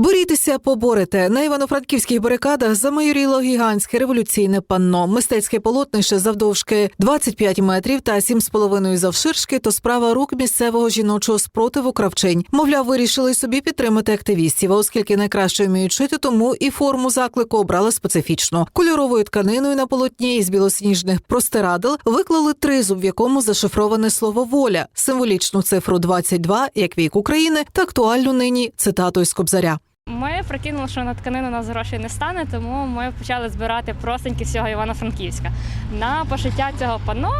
Борітеся, поборете на івано-франківських барикадах замайоріло гігантське революційне панно. Мистецьке полотнище завдовжки 25 метрів та 7,5 завширшки. То справа рук місцевого жіночого спротиву кравчинь. Мовляв, вирішили собі підтримати активістів. Оскільки найкраще вміють шити, тому і форму заклику обрали специфічну кольоровою тканиною на полотні із білосніжних простирадл виклали тризуб, в якому зашифроване слово воля, символічну цифру 22, як вік України, та актуальну нині цитату із Кобзаря. Ми прикинули, що на тканину у нас грошей не стане, тому ми почали збирати простеньки всього Івано-Франківська. На пошиття цього панно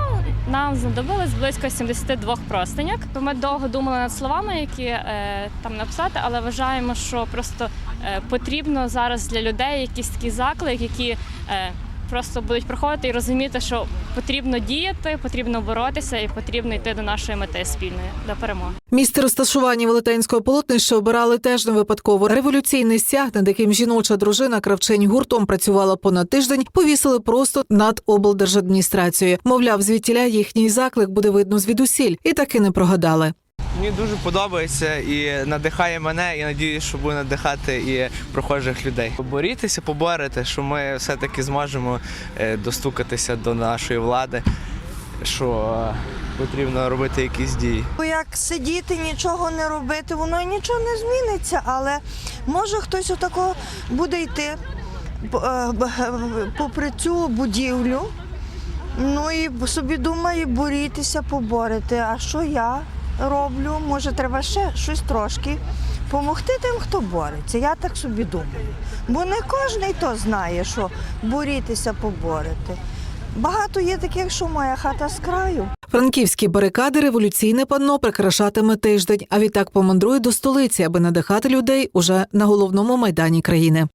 нам знадобилось близько 72 простеньок. Ми довго думали над словами, які е, там написати, але вважаємо, що просто е, потрібно зараз для людей якісь такі заклик, які е, просто будуть приходити і розуміти, що потрібно діяти, потрібно боротися і потрібно йти до нашої мети спільної до перемоги. Місце розташування велетенського полотнища обирали теж не випадково. Революційний стяг, над яким жіноча дружина кравчень гуртом працювала понад тиждень, повісили просто над облдержадміністрацією. Мовляв, звідтіля їхній заклик буде видно звідусіль, і таки не прогадали. Мені дуже подобається і надихає мене, і надіюсь, що буде надихати і прохожих людей. Борітеся, поборете, що ми все-таки зможемо е, достукатися до нашої влади, що е, потрібно робити якісь дії. Як сидіти, нічого не робити, воно нічого не зміниться, але може хтось отако буде йти е, попри цю будівлю. Ну і собі думає, борітися, поборити. А що я роблю? Може, треба ще щось трошки допомогти тим, хто бореться. Я так собі думаю. Бо не кожен то знає, що борітися, поборити. Багато є таких, що моя хата з краю. Франківські барикади революційне панно прикрашатиме тиждень, а відтак помандрує до столиці, аби надихати людей уже на головному майдані країни.